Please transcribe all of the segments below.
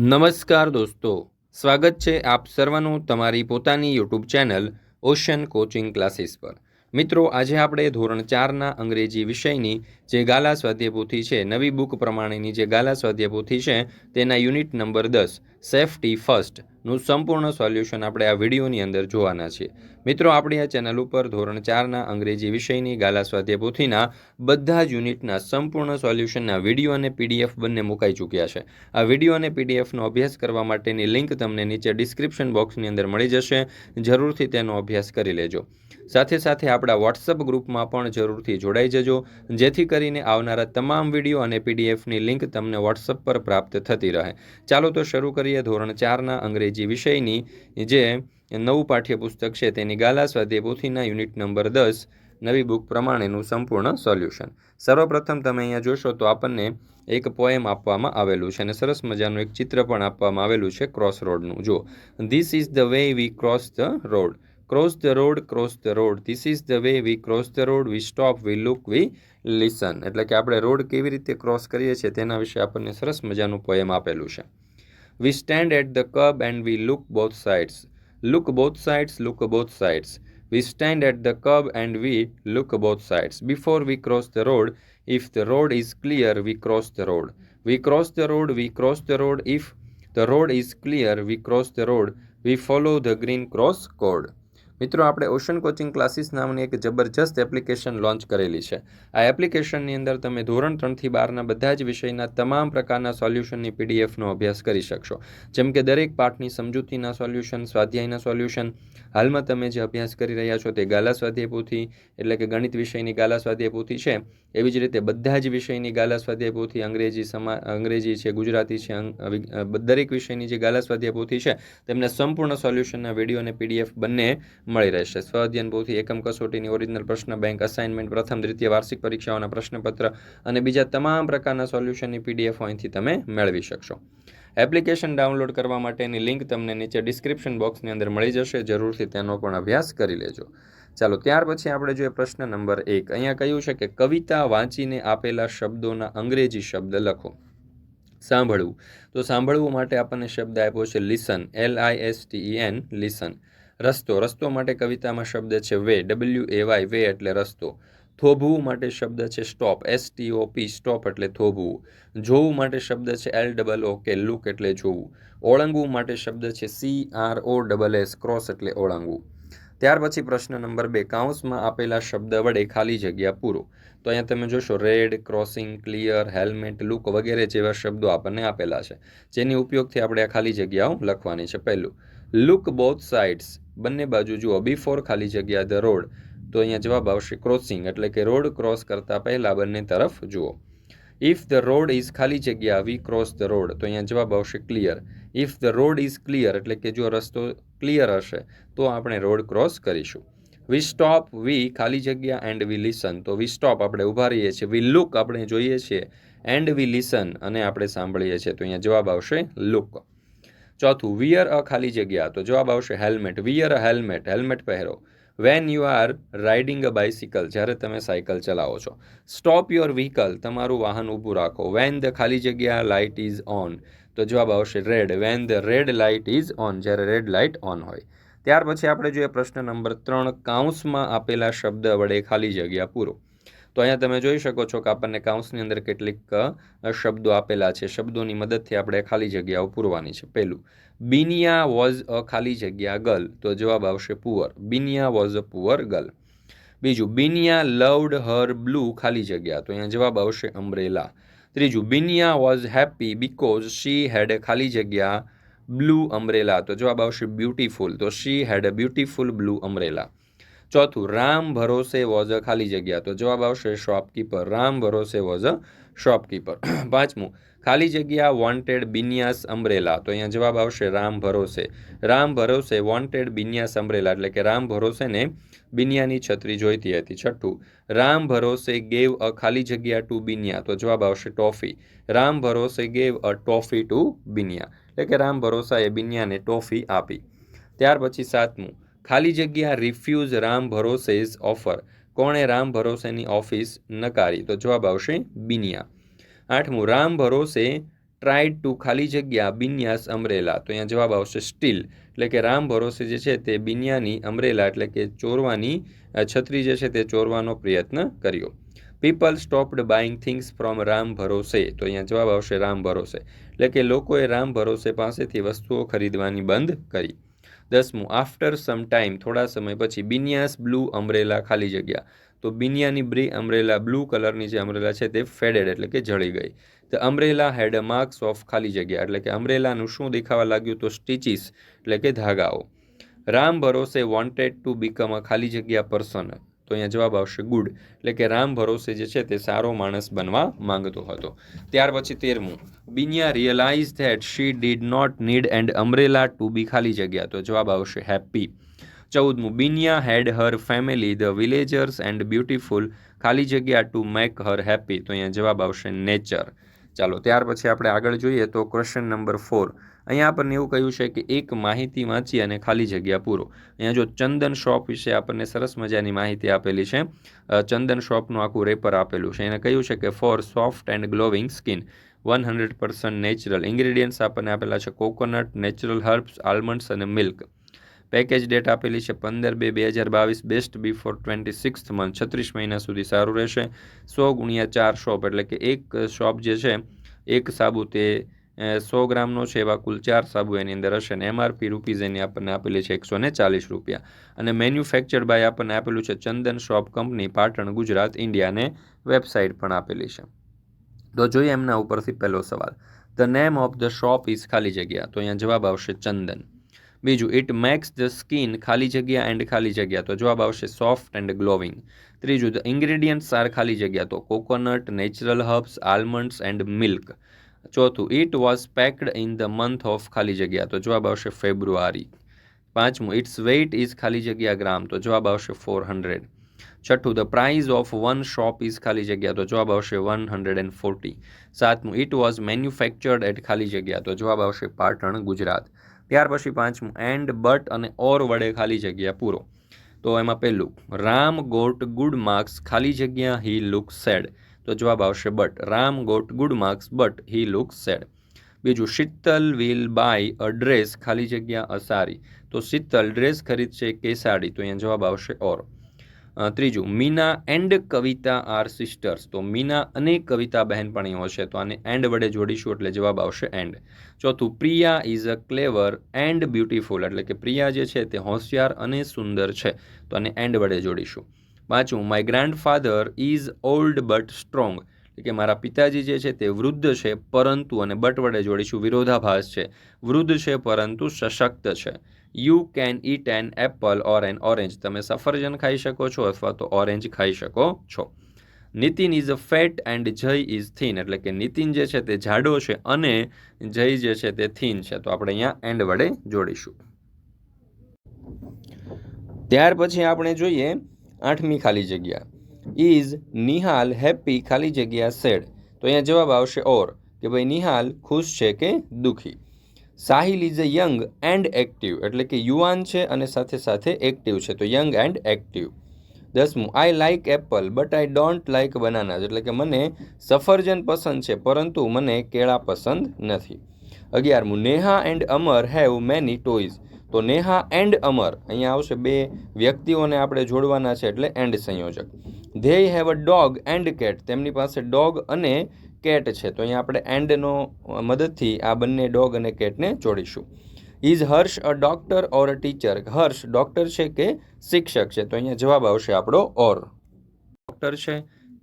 નમસ્કાર દોસ્તો, સ્વાગત છે આપ સર્વનું તમારી પોતાની YouTube channel ocean coaching classes પર. મિત્રો, આજે આપણે ધોરણ ચારના અંગ્રેજી વિષયની જે ગાલા સ્વાધ્યાયપોથી છે, નવી બુક પ્રમાણેની જે ગાલા સ્વાધ્યાયપોથી છે, તેના યુનિટ નંબર દસ, સેફટી ફર્સ્ટનું સંપૂર્ણ સોલ્યુશન આપણે આ વિડીયોની અંદર જોવાના છીએ મિત્રો, આપણી આ ચેનલ ઉપર ધોરણ ચારના અંગ્રેજી વિષયની ગાલા સ્વાધ્યાયપોથીના બધા જ યુનિટના સંપૂર્ણ સોલ્યુશનના વીડિયો અને પીડીએફ બંને મુકાઈ ચૂક્યા છે. આ વીડિયો અને પીડીએફનો અભ્યાસ કરવા માટેની લિંક તમને નીચે ડિસ્ક્રિપ્શન બોક્સની અંદર મળી જશે. જરૂરથી તેનો અભ્યાસ કરી લેજો. સાથે સાથે આપણા વોટ્સઅપ ગ્રુપમાં પણ જરૂરથી જોડાઈ જજો, જેથી કરીને આવનારા તમામ વીડિયો અને પીડીએફની લિંક તમને વોટ્સઅપ પર પ્રાપ્ત થતી રહે. ચાલો તો શરૂ કરીએ ધોરણ ચારના અંગ્રેજી વિષયની, જે નવું પાઠ્યપુસ્તક છે. તેની ગાલા સ્વાધ્યાય પોથીના યુનિટ નંબર દસ. નવી બુક પ્રમાણેનું સંપૂર્ણ સોલ્યુશન. સર્વપ્રથમ તમે અહીંયા જોશો તો આપણને એક પોએમ આપવામાં આવેલું છે અને સરસ મજાનું એક ચિત્ર પણ આપવામાં આવેલું છે ક્રોસ રોડનું જો this is the way we cross the road cross the road cross the road this is the way we cross the road we stop we look we listen એટલે કે આપણે રોડ કેવી રીતે ક્રોસ કરીએ છીએ તેના વિશે આપણને સરસ મજાનું પોએમ આપેલું છે. We stand at the kerb and we look both sides Look both sides, look both sides. We stand at the curb and we look both sides. Before we cross the road, if the road is clear, we cross the road. We cross the road, we cross the road. If the road is clear, we cross the road. We follow the green cross code. મિત્રો, આપણે ocean coaching classes નામની એક જબરજસ્ત application launch કરેલી છે. આ એપ્લિકેશનની અંદર તમે ધોરણ ત્રણથી બારના બધા જ વિષયના તમામ પ્રકારના સોલ્યુશનની પીડીએફનો અભ્યાસ કરી શકશો. જેમ કે દરેક પાઠની સમજૂતીના સોલ્યુશન, સ્વાધ્યાયના સોલ્યુશન, હાલમાં તમે જે અભ્યાસ કરી રહ્યા છો તે ગાલા સ્વાધ્યાય પોથી એટલે કે ગણિત વિષયની ગાલા સ્વાધ્યાય પોથી છે, એવી જ રીતે બધા જ વિષયની ગાલા સ્વાધ્યાય પોથી અંગ્રેજી સમા, અંગ્રેજી છે, ગુજરાતી છે દરેક વિષયની જે ગાલા સ્વાધ્યાય પોથી છે, તેમને સંપૂર્ણ સોલ્યુશનના વીડિયો અને પીડીએફ બંને મળી રહેશે. સ્વઅધ્યયન પોથી એકમ કસોટીની ઓરિજિનલ પ્રશ્ન બેંક અસાઇનમેન્ટ પ્રથમ દ્વિતીય વાર્ષિક પરીક્ષાઓના પ્રશ્નપત્ર અને બીજા તમામ પ્રકારના સોલ્યુશનની પીડીએફ અહીંથી તમે મેળવી શકશો. એપ્લિકેશન ડાઉનલોડ કરવા માટેની લિંક તમને નીચે ડિસ્ક્રિપ્શન બોક્સની અંદર મળી જશે. જરૂરથી તેનો પણ અભ્યાસ કરી લેજો. ચાલો, ત્યાર પછી આપણે જોઈએ પ્રશ્ન નંબર એક. અહીંયા કહ્યું છે કે કવિતા વાંચીને આપેલા શબ્દોના અંગ્રેજી શબ્દ લખો. સાંભળવું. તો સાંભળવું માટે આપણને શબ્દ આપ્યો છે listen L I S T N listen રસ્તો. રસ્તો માટે કવિતામાં શબ્દ છે way. W A Y way એટલે રસ્તો. થોભવું માટે શબ્દ છે stop. S T O P stop એટલે થોભવું. જોવું માટે શબ્દ છે એલ ડબલ ઓ કે લુક એટલે જોવું. ઓળંગવું માટે શબ્દ છે C R O double S cross એટલે ઓળંગવું. ત્યાર પછી પ્રશ્ન નંબર બે, કાઉન્સમાં આપેલા શબ્દ વડે ખાલી જગ્યા પૂરો. તો અહીંયા તમે જોશો, red, crossing, clear, helmet, look વગેરે જેવા શબ્દો આપણને આપેલા છે. જેની ઉપયોગથી આપણે આ ખાલી જગ્યાઓ લખવાની છે પહેલું. લુક બોથ સાઇડ્સ બંને બાજુ જુઓ. બિફોર ખાલી જગ્યા ધ રોડ તો અહીંયા જવાબ આવશે ક્રોસિંગ એટલે કે રોડ ક્રોસ કરતાં પહેલાં બંને તરફ જુઓ. ઇફ ધ રોડ ઇઝ ખાલી જગ્યા વી ક્રોસ ધ રોડ તો અહીંયા જવાબ આવશે clear if the road is clear એટલે કે જો રસ્તો ક્લિયર હશે, તો આપણે રોડ ક્રોસ કરીશું. વી સ્ટોપ વી ખાલી જગ્યા એન્ડ વી લિસન તો વી સ્ટોપ આપણે ઊભા રહીએ છીએ. વી લુક આપણે જોઈએ છીએ એન્ડ વી લિસન અને આપણે સાંભળીએ છીએ. તો અહીંયા જવાબ આવશે લુક ચોથું વિયર અ ખાલી જગ્યા. તો જવાબ આવશે helmet wear a helmet helmet પહેરો. When you are riding a bicycle જ્યારે તમે સાયકલ ચલાવો છો. સ્ટોપ યોર વ્હીકલ તમારું વાહન ઊભું રાખો. વેન ધ ખાલી જગ્યા લાઇટ ઇઝ ઓન તો જવાબ આવશે red when the red light is on જ્યારે રેડ લાઇટ ઓન હોય. ત્યાર પછી આપણે જોઈએ પ્રશ્ન નંબર ત્રણ કાઉન્સમાં આપેલા શબ્દ વડે ખાલી જગ્યા પૂરો. તો અહીંયા તમે જોઈ શકો છો કે આપણને કાઉન્સની અંદર કેટલીક શબ્દો આપેલા છે. શબ્દોની મદદથી આપણે ખાલી જગ્યાઓ પૂરવાની છે. પહેલું, બિનિયા વોઝ અ ખાલી જગ્યા ગર્લ. તો જવાબ આવશે poor. Binya was a poor girl. બીજું, બિનિયા લવડ હર બ્લુ ખાલી જગ્યા. તો અહીંયા જવાબ આવશે અમ્બ્રેલા. ત્રીજું, Biniya was happy because she had ખાલી જગ્યા બ્લુ અમ્બ્રેલા તો જવાબ આવશે બ્યુટીફુલ તો she had a beautiful blue umbrella ચોથું, રામ ભરોસે વોઝ અ ખાલી જગ્યા. તો જવાબ આવશે શોપકીપર રામ ભરોસે વોઝ અ શોપકીપર પાંચમું ખાલી જગ્યા વોન્ટેડ બિનિયાસ અમ્બ્રેલા તો અહીંયા જવાબ આવશે રામ ભરોસે. રામ ભરોસે વોન્ટેડ બિનિયાસ અમ્બ્રેલા એટલે કે રામ ભરોસેને બિનિયાની છત્રી જોઈતી હતી, છઠ્ઠું. રામ ભરોસે ગેવ અ ખાલી જગ્યા ટુ બિનિયા તો જવાબ આવશે toffee Ram Bharose gave a toffee to Biniya એટલે કે રામ ભરોસાએ બિનિયાને ટોફી આપી. ત્યાર પછી સાતમું. ખાલી જગ્યા રિફ્યુઝ રામ ભરોસેઝ ઓફર કોણે રામ ભરોસેની ઓફિસ નકારી? તો જવાબ આવશે બિનિયા આઠમું, રામ ભરોસે ટ્રાઈડ ટુ ખાલી જગ્યા બિન્યાસ અમરેલા. તો અહીંયા જવાબ આવશે સ્ટીલ એટલે કે રામ ભરોસે જે છે તે બિન્યાની અમરેલા, એટલે કે ચોરવાની છત્રી જે છે તે ચોરવાનો પ્રયત્ન કર્યો. People stopped buying things from Ram Bharose. તો અહીંયા જવાબ આવશે રામ ભરોસે. એટલે કે લોકોએ રામ ભરોસે પાસેથી વસ્તુઓ ખરીદવાની બંધ કરી. દસમું આફ્ટર સમ ટાઈમ થોડા સમય પછી બિન્યાસ બ્લુ અમરેલા ખાલી જગ્યા. તો બિનિયાની બ્રી, અમરેલા, બ્લુ કલરની જે અમરેલા છે તે ફેડેડ એટલે કે જળી ગઈ. The umbrella had marks of ખાલી જગ્યા એટલે કે અમરેલાનું શું દેખાવા લાગ્યું તો સ્ટીચીસ એટલે કે ધાગાઓ. રામ ભરોસે વોન્ટેડ ટુ બીકમ અ ખાલી જગ્યા પર્સન તો અહીંયા જવાબ આવશે ગુડ એટલે કે રામ ભરોસે જે છે તે સારો માણસ બનવા માંગતો હતો. ત્યાર પછી તેરમું. Binya realise that she did not need and umbrella to be ખાલી જગ્યા. તો જવાબ આવશે happy ચૌદમું Binya had her family, the villagers and beautiful, ખાલી જગ્યા ટુ મેક હર હેપી. તો અહીંયા જવાબ આવશે નેચર. ચાલો, ત્યાર પછી આપણે આગળ જોઈએ તો ક્વેશ્ચન નંબર ફોર. અહીંયા આપણને એવું કહ્યું છે કે એક માહિતી વાંચી અને ખાલી જગ્યા પૂરો. અહીંયા જો ચંદન શોપ વિશે આપણને સરસ મજાની માહિતી આપેલી છે. ચંદન શોપનું આખું રેપર આપેલું છે. એને કહ્યું છે કે for soft and glowing skin. One hundred percent natural ingredients આપણને આપેલા છે. કોકોનટ, નેચરલ હર્બ્સ, આલમંડ્સ અને મિલ્ક. પેકેજ ડેટ આપેલી છે પંદર બે બે હજાર બાવીસ best before twenty six month છત્રીસ મહિના સુધી સારું રહેશે. સો ગુણ્યા ચાર શોપ એટલે કે એક શોપ જે છે, એક સાબુ તે સો ગ્રામનો છે, એવા કુલ ચાર સાબુ એની અંદર હશે. અને એમઆરપી રૂપીઝ એની આપણને આપેલી છે એકસો ને ચાલીસ રૂપિયા. અને મેન્યુફેક્ચર્ડ બાય આપણને આપેલું છે ચંદન શોપ કંપની પાટણ, ગુજરાત ઇન્ડિયાને વેબસાઇટ પણ આપેલી છે. તો જોઈએ એમના ઉપરથી પહેલો સવાલ. The name of the soap is ખાલી જગ્યા. તો અહીંયા જવાબ આવશે ચંદન. બીજું ઇટ મેક્સ ધ સ્કિન ખાલી જગ્યા એન્ડ ખાલી જગ્યા. તો જવાબ આવશે સોફ્ટ એન્ડ ગ્લોવિંગ ત્રીજું ધ ઇન્ગ્રેડિયન્ટ્સ આર ખાલી જગ્યા. તો coconut natural herbs almonds and milk ચોથું it was packed in the month of ખાલી જગ્યા. તો જવાબ આવશે ફેબ્રુઆરી પાંચમું ઇટ્સ વેઇટ ઇઝ ખાલી જગ્યા ગ્રામ. તો જવાબ આવશે ફોર હંડ્રેડ છઠ્ઠું the price of one soap is ખાલી જગ્યા. તો જવાબ આવશે વન હંડ્રેડ એન્ડ ફોર્ટી સાતમું ઇટ વોઝ મેન્યુફેક્ચર્ડ એટ ખાલી જગ્યા. તો જવાબ આવશે પાટણ ગુજરાત. ત્યાર પછી પાંચમું એન્ડ બટ અને ઓર વડે ખાલી જગ્યા પૂરો. તો એમાં પહેલું, રામ ગોટ ગુડ માર્ક્સ ખાલી જગ્યા હી લુક સેડ તો જવાબ આવશે but Ram got good marks but he look sad બીજું, Sheetal will buy a dress ખાલી જગ્યા, અ સાડી. તો શીતલ ડ્રેસ ખરીદશે કે સાડી? તો અહીંયા જવાબ આવશે ઓર ત્રીજું, Meena and Kavita are sisters તો મીના અને કવિતા બહેનપણીઓ છે તો આને એન્ડ વડે જોડીશું એટલે જવાબ આવશે એન્ડ ચોથું, Priya is a clever and beautiful એટલે કે પ્રિયા જે છે તે હોશિયાર અને સુંદર છે. તો આને એન્ડ વડે જોડીશું. પાંચમું my grandfather is old but strong એટલે કે મારા પિતાજી જે છે તે વૃદ્ધ છે, પરંતુ અને બટ વડે જોડીશું, વિરોધાભાસ છે. વૃદ્ધ છે પરંતુ સશક્ત છે. You can eat an apple or an orange તમે સફરજન ખાઈ શકો છો અથવા તો ઓરેન્જ ખાઈ શકો છો. Nitin is a fat and Jay is thin એટલે કે નીતિન જે છે તે જાડો છે અને જય જે છે તે થીન છે. તો આપણે અહીંયા એન્ડ વડે જોડીશું. ત્યાર પછી આપણે જોઈએ આઠમી ખાલી જગ્યા. ઇઝ નિહાલ હેપી ખાલી જગ્યા સેડ તો અહીંયા જવાબ આવશે ઓર કે ભાઈ નિહાલ ખુશ છે કે દુઃખી? Sahil is a young and active એટલે કે યુવાન છે અને સાથે સાથે એક્ટિવ છે. તો યંગ એન્ડ એક્ટિવ દસમું I like apple but I don't like bananas એટલે કે મને સફરજન પસંદ છે, પરંતુ મને કેળા પસંદ નથી. અગિયારમું, Neha and Amar have many toys તો નેહા એન્ડ અમર, અહીંયા આવશે બે વ્યક્તિઓને આપણે જોડવાના છે એટલે એન્ડ સંયોજક. They have a dog and cat તેમની પાસે ડોગ અને કેટ છે. તો અહીંયા આપણે એન્ડનો મદદથી આ બંને ડોગ અને કેટને જોડીશું. Is Harsh a doctor or a teacher? Harsh, doctor છે કે શિક્ષક છે? તો અહીંયા જવાબ આવશે આપણો ઓર. ડોક્ટર છે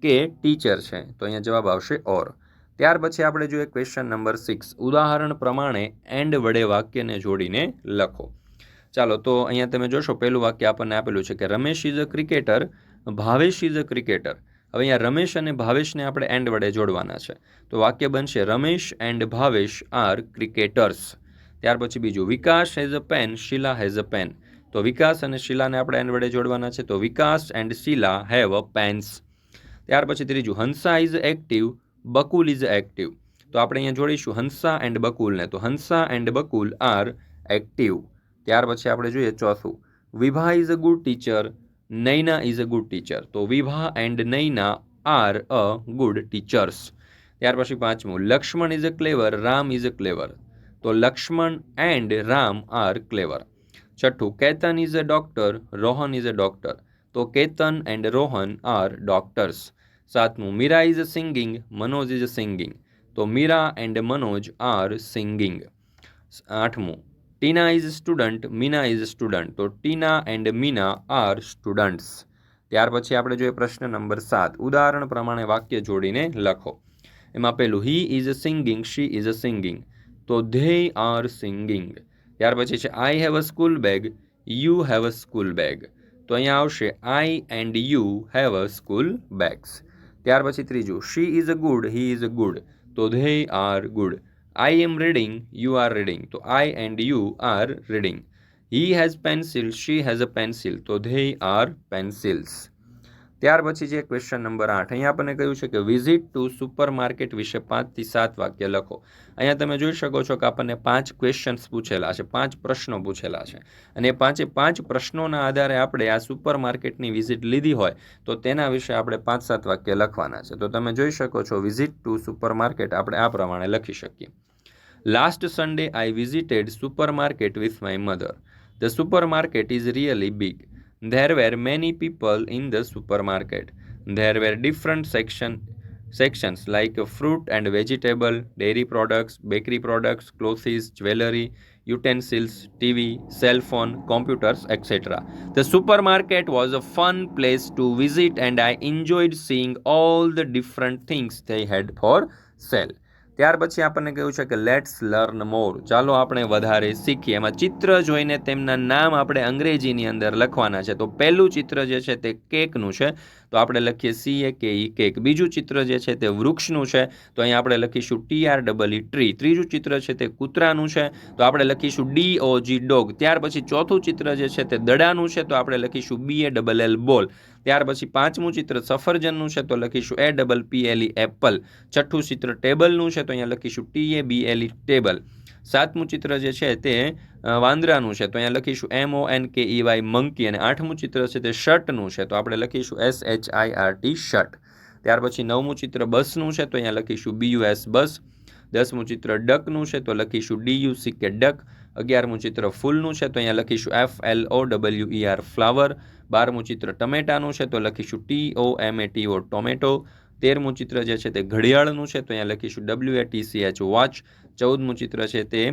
કે ટીચર છે? તો અહીંયા જવાબ આવશે ઓર. ત્યાર પછી આપણે જોઈએ ક્વેશ્ચન નંબર સિક્સ. ઉદાહરણ પ્રમાણે એન્ડ વડે વાક્યને જોડીને લખો. ચાલો, તો અહીંયા તમે જોશો, પહેલું વાક્ય આપણને આપેલું છે કે, Ramesh is a cricketer Bhavesh is a cricketer હવે અહીંયા રમેશ અને ભાવેશને આપણે એન્ડ વડે જોડવાના છે. તો વાક્ય બનશે, Ramesh and Bhavesh are cricketers ત્યાર પછી બીજું, Vikas has a pen Sheela has a pen તો વિકાસ અને શીલાને આપણે એન્ડ વડે જોડવાના છે. તો Vikas and Sheela have a pens ત્યાર પછી ત્રીજું, Hansa is active Bakul is active તો આપણે અહીંયા જોડીશું, હંસા એન્ડ બકુલને. તો Hansa and Bakul are active ત્યાર પછી આપણે જોઈએ ચોથું, Vibha is a good teacher Naina is a good teacher તો Vibha and Naina are a good teachers ત્યાર પછી પાંચમું, Laxman is a clever Ram is a clever તો Laxman and Ram are clever છઠ્ઠું, Ketan is a doctor Rohan is a doctor તો Ketan and Rohan are doctors સાતમું, Meera is a singing Manoj is a singing તો Meera and Manoj are singing આઠમું Tina is student Meena is student તો Tina and Meena are students ત્યાર પછી આપણે જોઈએ પ્રશ્ન નંબર સાત. ઉદાહરણ પ્રમાણે વાક્ય જોડીને લખો. એમાં પહેલું he is singing she is singing તો ધે આર સિંગિંગ ત્યાર પછી છે I have a school bag you have a school bag તો અહીંયા આવશે I and you have a school bags ત્યાર પછી ત્રીજું she is a good he is a good તો they are good I am reading, you are reading. So I and you are reading. He has pencil, she has a pencil. So they are pencils. ત્યાર પછી જે question number આઠ, અહીંયા આપણને કહ્યું છે કે વિઝિટ ટુ સુપર માર્કેટ વિશે પાંચથી સાત વાક્ય લખો. અહીંયા તમે જોઈ શકો છો કે આપણને પાંચ ક્વેશ્ચન્સ પૂછેલા છે, પાંચ પ્રશ્નો પૂછેલા છે. અને એ પાંચે પાંચ પ્રશ્નોના આધારે આપણે આ સુપર માર્કેટની વિઝિટ લીધી હોય, તો તેના વિશે આપણે પાંચ સાત વાક્ય લખવાના છે. તો તમે જોઈ શકો છો વિઝિટ ટુ સુપર માર્કેટ આપણે આ પ્રમાણે લખી શકીએ. Last Sunday I visited super market with my mother the super market is really big there were many people in the supermarket. There were different section sections like fruit and vegetable dairy products bakery products clothes jewelry utensils tv cell phone computers etc the supermarket was a fun place to visit and i enjoyed seeing all the different things they had for sale ત્યાર પછી આપણને કહ્યું છે કે let's learn મોર ચાલો આપણે વધારે શીખીએ. એમાં ચિત્ર જોઈને તેમના નામ આપણે અંગ્રેજીની અંદર લખવાના છે. તો પહેલું ચિત્ર જે છે તે કેકનું છે. તો આપણે લખીએ સી એ કે ઈ કેક બીજું ચિત્ર જે છે તે વૃક્ષનું છે. તો અહીં આપણે લખીશું T R double E tree. ત્રીજું ચિત્ર છે તે કૂતરાનું છે. તો આપણે લખીશું ડી ઓ જી ડોગ. ત્યાર પછી ચોથું ચિત્ર જે છે તે દડાનું છે. તો આપણે લખીશું બી એ ડબલ એલ બોલ. ત્યાર પછી પાંચમું ચિત્ર સફરજનનું છે. તો લખીશું A double P L E apple. છઠ્ઠું ચિત્ર ટેબલનું છે. તો અહીંયા લખીશું T A B L E table. સાતમું ચિત્ર જે છે તે વાંદરાનું છે. તો અહીંયા લખીશું એમ ઓ એન કે ઈ વાય મંકી અને આઠમું ચિત્ર છે તે શર્ટનું છે. તો આપણે લખીશું S H I R T shirt. ત્યાર પછી નવમું ચિત્ર બસનું છે. તો અહીંયા લખીશું બી યુ એસ બસ. દસમું ચિત્ર ડકનું છે. તો લખીશું D U C K duck. અગિયારમું ચિત્ર ફૂલનું છે. તો અહીંયા લખીશું F L O W E R flower. બારમું ચિત્ર ટમેટાનું છે. તો લખીશું T O M A T O tomato. તેરમું ચિત્ર જે છે તે ઘડિયાળનું છે. તો અહીંયા લખીશું W A T C H watch. ચૌદમું ચિત્ર છે તે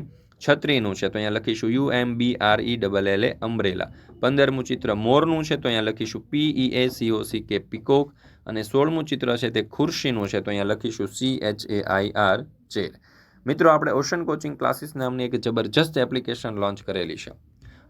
છત્રીનું છે. તો અહીંયા લખીશું U M B R E double L A umbrella. પંદરમું ચિત્ર મોરનું છે. તો અહીંયા લખીશું P E A C O C K peacock. અને સોળમું ચિત્ર છે તે ખુરશીનું છે. તો અહીંયા લખીશું C H A I R chair મિત્રો, આપણે ઓશન કોચિંગ ક્લાસીસ નામની એક જબરજસ્ત એપ્લિકેશન લોન્ચ કરેલી છે.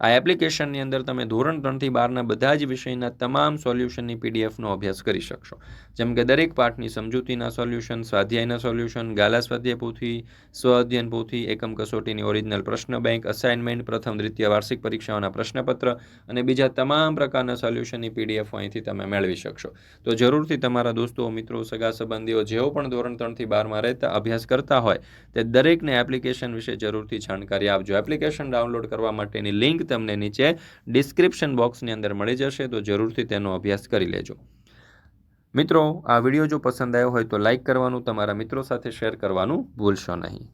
આ એપ્લિકેશનની અંદર તમે ધોરણ ત્રણથી બારના બધા જ વિષયના તમામ સોલ્યુશનની પીડીએફનો અભ્યાસ કરી શકશો. જેમ કે દરેક પાઠની સમજૂતીના સોલ્યુશન, સ્વાધ્યાયના સોલ્યુશન, ગાલા સ્વાધ્યાય પોથી સ્વ અધ્યયન પોથી, એકમ કસોટીની ઓરિજિનલ પ્રશ્ન બેંક અસાઇનમેન્ટ પ્રથમ દ્વિતીય વાર્ષિક પરીક્ષાઓના પ્રશ્નપત્ર અને બીજા તમામ પ્રકારના સોલ્યુશનની પીડીએફ અહીંથી તમે મેળવી શકશો. તો જરૂરથી તમારા દોસ્તો, મિત્રો, સગા સંબંધીઓ જેઓ પણ ધોરણ ત્રણથી બારમાં રહેતા, અભ્યાસ કરતા હોય, તે દરેકને એપ્લિકેશન વિશે જરૂરથી જાણકારી આપજો. એપ્લિકેશન ડાઉનલોડ કરવા માટેની લિંક તમને નીચે ડિસ્ક્રિપ્શન બોક્સની અંદર મળી જશે, તો જરૂરથી તેનો અભ્યાસ કરી લેજો. મિત્રો, આ વીડિયો જો પસંદ આવ્યો હોય તો લાઇક કરવાનું, તમારા મિત્રો સાથે શેર કરવાનું ભૂલશો નહીં.